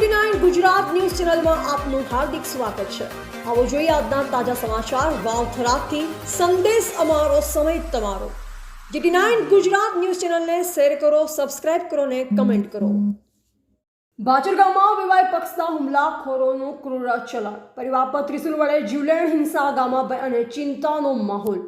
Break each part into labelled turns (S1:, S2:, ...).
S1: Nine Gujarat news ચેનલમાં આપનું હાર્દિક સ્વાગત છે. આવો જોઈએ આજના તાજા સમાચાર વાવથરાથી સંદેશ અમારો સમય તમારો. જીટી નાઇન ગુજરાત ન્યૂઝ ચેનલને શેર કરો, સબસ્ક્રાઇબ કરો ને કમેન્ટ કરો. ભાચર ગામમાં વિવાહ પક્ષના હુમલાખોરોનું ક્રૂર ચલણ. પરિવાર પર ત્રિશુલ વડે જીવલેણ હિંસા ગામા અને ચિંતાનો માહોલ.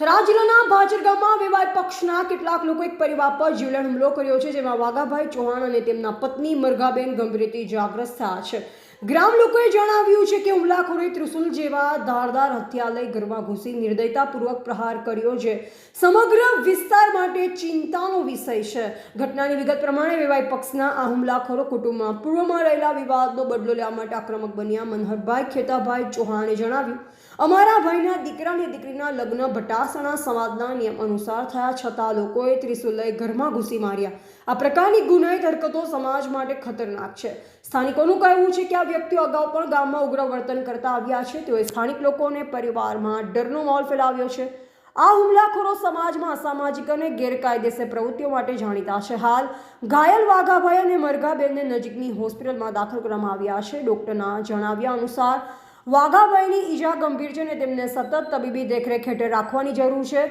S1: થરાદ જિલ્લાના ભાજર ગામમાં વેવાય પક્ષના કેટલાક લોકો એક પરિવાર પર જીવલેણ હુમલો કર્યો છે, જેમાં વાઘાભાઈ ચૌહાણ અને તેમના પત્ની મરઘાબેન ગંભીર રીતે ઇજાગ્રસ્ત થયા છે. ગ્રામ લોકોએ જણાવ્યું છે કે હુમલાખોરે ત્રિશુલ જેવા ધારદાર હથિયાર લઈ ઘરમાં ઘૂસી નિર્દયતાપૂર્વક પ્રહાર કર્યો છે. સમગ્ર વિસ્તાર માટે ચિંતાનો વિષય છે. ઘટનાની વિગત પ્રમાણે વેવાય પક્ષના આ હુમલાખોરો કુટુંબમાં પૂર્વમાં રહેલા વિવાદનો બદલો લેવા માટે આક્રમક બન્યા મનહરભાઈ ખેતાભાઈ ચૌહાણે જણાવ્યું. અમારા ભાઈના દીકરા અને દીકરીના લગ્ન ભટાસણા સમાજના નિયમ અનુસાર થયા, છતાં લોકોએ ત્રિશુલ ઘરમાં ઘૂસી માર્યા. આ પ્રકારની ગુનાહિત હરકતો સમાજ માટે ખતરનાક છે. સ્થાનિકોનું કહેવું છે કે આ વ્યક્તિઓ અગાઉ પણ ગામમાં ઉગ્ર વર્તન કરતા આવ્યા છે. તેઓએ સ્થાનિક લોકોને પરિવારમાં ડરનો માહોલ ફેલાવ્યો છે. આ હુમલાખોરો સમાજમાં અસામાજિક અને ગેરકાયદેસર પ્રવૃત્તિઓ માટે જાણીતા છે. હાલ ઘાયલ વાઘાભાઈ અને મરઘાબેનને નજીકની હોસ્પિટલમાં દાખલ કરવામાં આવ્યા છે. ડોક્ટરના જણાવ્યા અનુસાર વાઘાભાઈની ઈજા ગંભીર છે અને તેમને સતત તબીબી દેખરેખ હેઠળ રાખવાની જરૂર છે.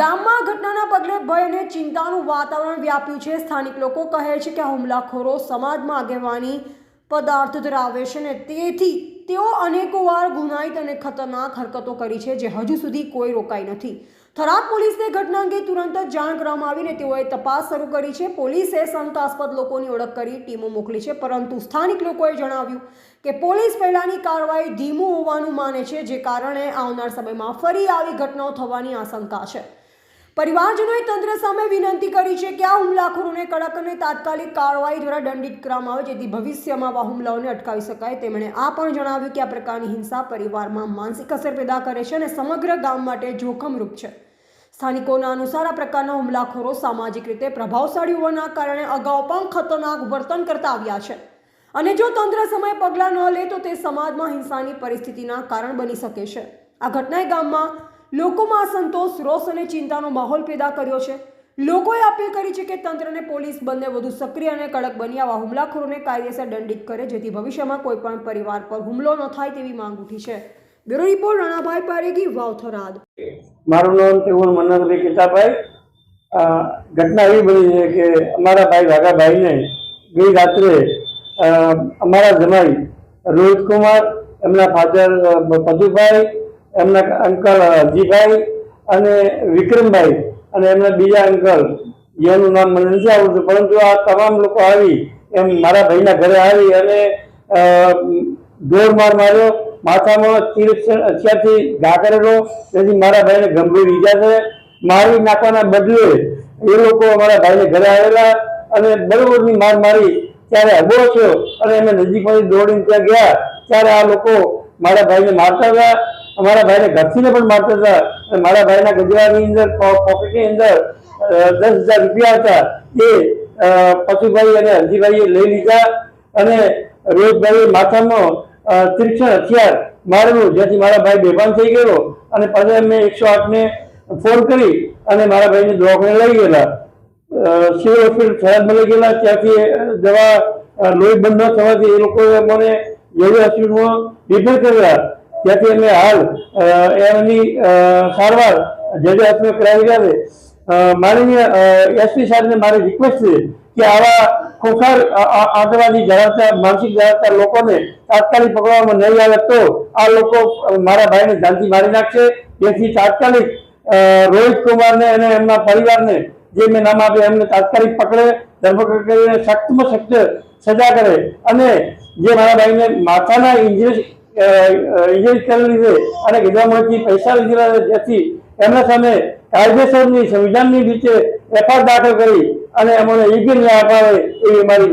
S1: ગામમાં ઘટનાના પગલે ભય અને ચિંતાનું વાતાવરણ વ્યાપ્યું છે. સ્થાનિક લોકો કહે છે કે આ હુમલાખોરો સમાજમાં આગેવાની પદાર્થ ધરાવે છે ને તેથી તેઓ અનેકો વાર ગુનાહિત અને ખતરનાક હરકતો કરી છે, જે હજુ સુધી કોઈ રોકાઈ નથી. થરાદ પોલીસને ઘટના અંગે તુરંત જ જાણ કરવામાં આવીને તેઓએ તપાસ શરૂ કરી છે. પોલીસે શંકાસ્પદ લોકોની ઓળખ કરી ટીમો મોકલી છે, પરંતુ સ્થાનિક લોકોએ જણાવ્યું કે પોલીસ પહેલાની કાર્યવાહી ધીમું હોવાનું માને છે, જે કારણે આવનાર સમયમાં ફરી આવી ઘટનાઓ થવાની આશંકા છે. પરિવારજનોએ તંત્ર સામે વિનંતી કરી છે કે આ હુમલાખોરોને કડક અને તાત્કાલિક કાર્યવાહી દ્વારા દંડિત કરવામાં આવે, જેથી ભવિષ્યમાં આવા હુમલાઓને અટકાવી શકાય. તેમણે આ પણ જણાવ્યું કે આ પ્રકારની હિંસા પરિવારમાં માનસિક અસર પેદા કરે છે અને સમગ્ર ગામ માટે જોખમરૂપ છે. સ્થાનિકોના અનુસાર આ પ્રકારના હુમલાખોરો સામાજિક રીતે પ્રભાવશાળી હોવાના કારણે અગાઉ પણ ખતરનાક વર્તન કરતા આવ્યા છે. અને જો તંત્ર સમય પગલાં ન લે, તો તે સમાજમાં હિંસાની પરિસ્થિતિના કારણ બની શકે છે. આ ઘટનાએ ગામમાં લોકોમાં અસંતોષ, રોષ અને ચિંતાનો માહોલ પેદા કર્યો છે. લોકોએ અપીલ કરી છે કે તંત્ર અને પોલીસ બંને વધુ સક્રિય અને કડક બની આવા હુમલાખોરોને કાયદેસર દંડિત કરે, જેથી ભવિષ્યમાં કોઈ પણ પરિવાર પર હુમલો ન થાય તેવી માંગ ઉઠી છે. બ્યુરો રિપોર્ટ, રણાભાઈ પારેગી વાવથરાદ
S2: મારું નામ તેવું મન્નતભાઈ કિતાભાઈ ઘટના એવી બની છે કે અમારા ભાઈ વાઘાભાઈને ગઈ રાત્રે અમારા જમાઈ રોહિતકુમાર, એમના ફાધર પદુભાઈ એમના અંકલ અજીભાઈ અને વિક્રમભાઈ અને એમના બીજા અંકલ. જેનું નામ મને નથી આવડતું, પરંતુ આ તમામ લોકો આવી, એમ મારા ભાઈના ઘરે આવી અને માર માર્યો. માથામાં તીર અત્યારથી ઘા કરેલો તેથી મારા ભાઈને ગંભીર ઈજા છે. મારી નાખવાના બદલે એ લોકો અમારા ભાઈને ઘરે આવેલા અને બરોબરની માર મારી ત્યારે અગો થયો અને અમે નજીકમાંથી દોડીને ત્યાં ગયા. ત્યારે આ લોકો મારા ભાઈને મારતા હતા. અમારા ભાઈને ઘરથીને પણ મારતા હતા. મારા ભાઈના ગજરાની અંદર પોકેટની અંદર દસ હજાર રૂપિયા હતા. એ પશુભાઈ અને હરજીભાઈએ લઈ લીધા. અને રોજભાઈએ માથામાં અ, તીક્ષ્ણ હથિયાર મારેલું જેથી મારા ભાઈ બેભાન થઈ ગયો. અને પછી અમે એકસો આઠને ફોન કરી અને મારા ભાઈને દવાખાને લઈ ગયેલા. સિવિલ હોસ્પિટલ થરાદમાં લઈ ગયેલા. ત્યાંથી દવા લોહી બંધ ન થવાથી એ લોકોએ મને જેવી હોસ્પિટલમાં રિફર કરેલા ત્યાંથી એમને હાલ એમની સારવાર જે જે હાથમાં કરાવી રહ્યા છે માનનીય એસપી સાહેબને મારી રિક્વેસ્ટ છે કે આવા ખોખાર આતંકવાદી ધરાવતા માનસિક ધરાવતા લોકોને તાત્કાલિક પકડવામાં નહીં આવે તો આ લોકો મારા ભાઈને જાનથી મારી નાખશે. જેથી તાત્કાલિક રોહિત કુમારને અને એમના પરિવારને જે મેં નામ આપ્યું એમને તાત્કાલિક પકડે, ધરપકડ કરીને સખ્તમાં સખ્ત સજા કરે અને જે મારા ભાઈને માથાના ઇન્જરી ઇન્જરી કરેલી છે. અને ગિદામાંથી પૈસા લીધેલા જેથી એમના સામે કાયદેસરની, સંવિધાનની રીતે એફઆઈઆર દાખલ કરી અને એમને યોગ્ય ન્યાય અપાવે એવી મારી